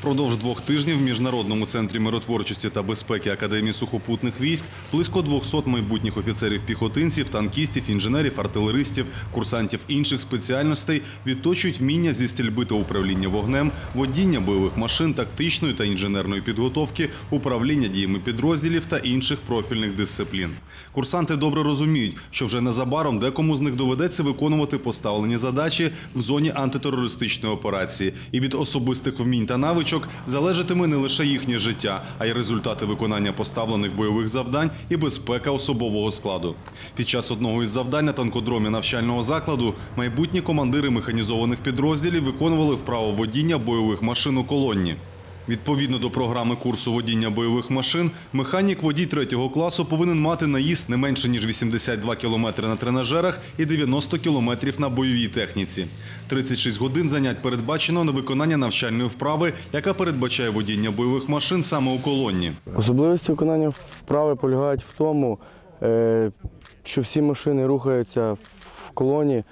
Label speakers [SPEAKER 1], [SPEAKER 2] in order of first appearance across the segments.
[SPEAKER 1] Впродовж двох тижнів в Міжнародному центрі миротворчості та безпеки Академії сухопутних військ близько 200 майбутніх офіцерів-піхотинців, танкістів, інженерів, артилеристів, курсантів інших спеціальностей відточують вміння зі стрільби та управління вогнем, водіння бойових машин, тактичної та інженерної підготовки, управління діями підрозділів та інших профільних дисциплін. Курсанти добре розуміють, що вже незабаром декому з них доведеться виконувати поставлені задачі в зоні антитерористичної операції, і від особистих вмінь та навичок залежатиме не лише їхнє життя, а й результати виконання поставлених бойових завдань і безпека особового складу. Під час одного із завдань на танкодромі навчального закладу майбутні командири механізованих підрозділів виконували вправо водіння бойових машин у колонні. Відповідно до програми курсу водіння бойових машин, механік водій третього класу повинен мати наїзд не менше ніж 82 км на тренажерах і 90 км на бойовій техніці. 36 годин занять передбачено на виконання навчальної вправи, яка передбачає водіння бойових машин саме у колонні.
[SPEAKER 2] Особливості виконання вправи полягають в тому, е, що всі машини рухаються в колоні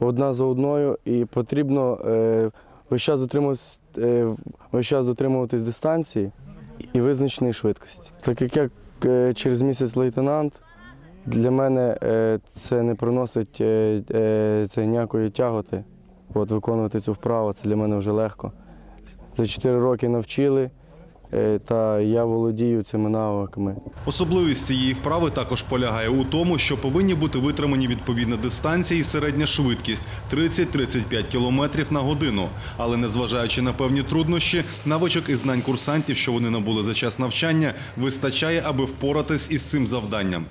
[SPEAKER 2] одна за одною, і потрібно е, весь час дотримуватись, е, весь час дотримуватись дистанції і визначеної швидкості. Так як я е, через місяць лейтенант, для мене е, це не приносить е, е, це ніякої тяготи. От, виконувати цю вправу це для мене вже легко. За 4 роки навчили, е, та я володію цими навиками.
[SPEAKER 1] Особливість цієї вправи також полягає у тому, що повинні бути витримані відповідна дистанція і середня швидкість 30-35 км на годину. Але незважаючи на певні труднощі, навичок і знань курсантів, що вони набули за час навчання, вистачає, аби впоратись із цим завданням.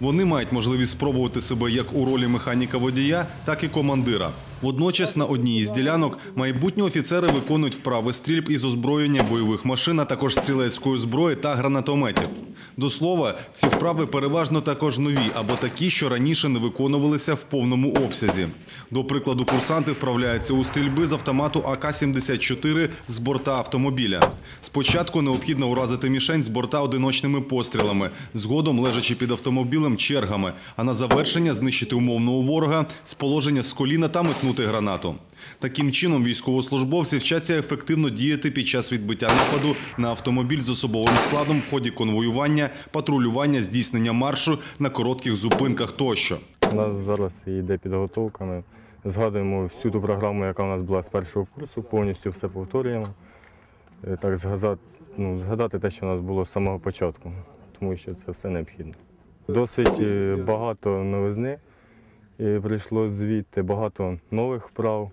[SPEAKER 1] Вони мають можливість спробувати себе як у ролі механіка-водія, так і командира. Водночас на одній із ділянок майбутні офіцери виконують вправи стрільб із озброєння бойових машин, а також стрілецької зброї та гранатометів. До слова, ці вправи переважно також нові або такі, що раніше не виконувалися в повному обсязі. До прикладу, курсанти вправляються у стрільби з автомату АК-74 з борта автомобіля. Спочатку необхідно уразити мішень з борта одиночними пострілами, згодом лежачи під автомобілем чергами, а на завершення знищити умовного ворога з положення з коліна та метнути гранату. Таким чином, військовослужбовці вчаться ефективно діяти під час відбиття нападу на автомобіль з особовим складом в ході конвоювання, патрулювання, здійснення маршу на коротких зупинках тощо.
[SPEAKER 3] У нас зараз йде підготовка. Ми згадуємо всю ту програму, яка у нас була з першого курсу, повністю все повторюємо. Е, Так згадати, ну, згадати те, що у нас було з самого початку, тому що це все необхідно. Досить е, багато новизни прийшло звідти багато нових вправ,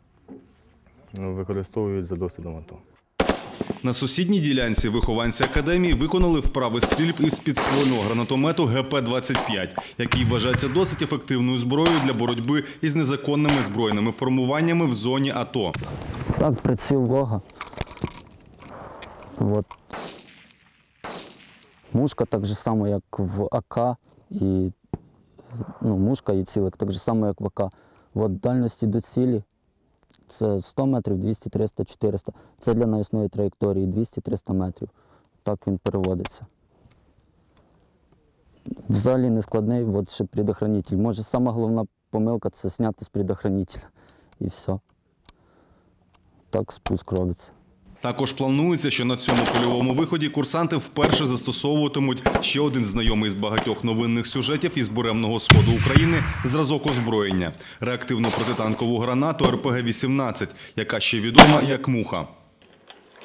[SPEAKER 3] використовують за досвідом АТО.
[SPEAKER 1] На сусідній ділянці вихованці академії виконали вправи стрільб із підствольного гранатомету ГП-25, який вважається досить ефективною зброєю для боротьби із незаконними збройними формуваннями в зоні АТО.
[SPEAKER 4] Так, приціл Бога. Вот. Мушка так же само, як в АК, і ну, мушка і цілик так же само, як в АК. От дальності до цілі це 100 метрів, 200, 300, 400. Це для навісної траєкторії 200-300 метрів. Так він переводиться. Взагалі не складний, от ще предохранитель. Може, сама головна помилка це зняти з предохранителя. І все. Так спуск робиться.
[SPEAKER 1] Також планується, що на цьому польовому виході курсанти вперше застосовуватимуть ще один знайомий з багатьох новинних сюжетів із буремного сходу України зразок озброєння реактивну протитанкову гранату РПГ-18, яка ще відома як муха.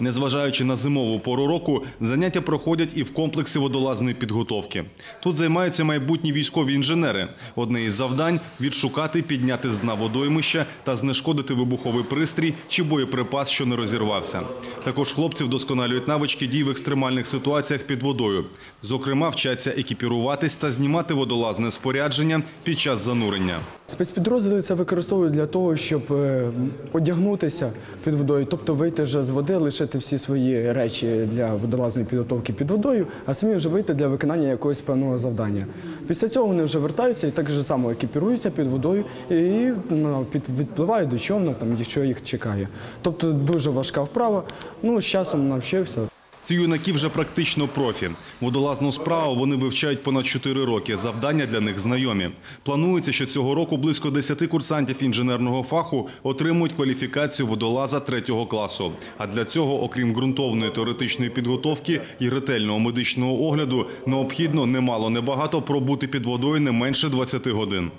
[SPEAKER 1] Незважаючи на зимову пору року, заняття проходять і в комплексі водолазної підготовки. Тут займаються майбутні військові інженери. Одне із завдань відшукати, підняти з дна водоймища та знешкодити вибуховий пристрій чи боєприпас, що не розірвався. Також хлопці вдосконалюють навички дій в екстремальних ситуаціях під водою. Зокрема, вчаться екіпіруватись та знімати водолазне спорядження під час занурення.
[SPEAKER 5] Спецпідрозділи це використовують для того, щоб е, одягнутися під водою, тобто вийти вже з води, лишити всі свої речі для водолазної підготовки під водою, а самі вже вийти для виконання якогось певного завдання. Після цього вони вже вертаються і так же само екіпіруються під водою і ну, відпливають до човна, там, що їх чекає. Тобто дуже важка вправа. Ну, з часом навчився.
[SPEAKER 1] Ці юнаки вже практично профі. Водолазну справу вони вивчають понад 4 роки. Завдання для них знайомі. Планується, що цього року близько 10 курсантів інженерного фаху отримують кваліфікацію водолаза третього класу. А для цього, окрім ґрунтовної теоретичної підготовки і ретельного медичного огляду, необхідно немало небагато пробути під водою не менше 20 годин.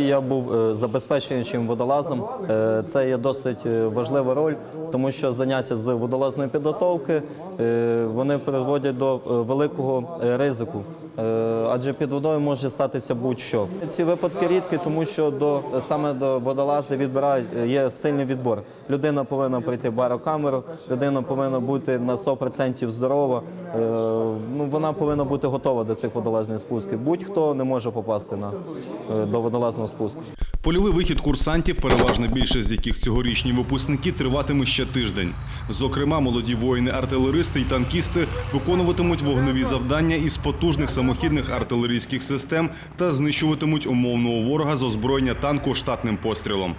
[SPEAKER 6] Я був е, забезпечуючим водолазом. Е, Це є досить е, важлива роль, тому що заняття з водолазної підготовки вони призводять до великого ризику, адже під водою може статися будь-що. Ці випадки рідкі, тому що до саме до водолази відбирають е, є сильний відбор. Людина повинна пройти барокамеру, людина повинна бути на 100% здорова. Е, Ну вона повинна бути готова до цих водолазних спусків. Будь-хто не може попасти на е, до водолазного спуску.
[SPEAKER 1] Польовий вихід курсантів, переважна більшість з яких цьогорічні випускники, триватиме ще тиждень. Зокрема, молоді воїни-артилеристи і танкісти виконуватимуть вогневі завдання із потужних самохідних артилерійських систем та знищуватимуть умовного ворога з озброєння танку штатним пострілом.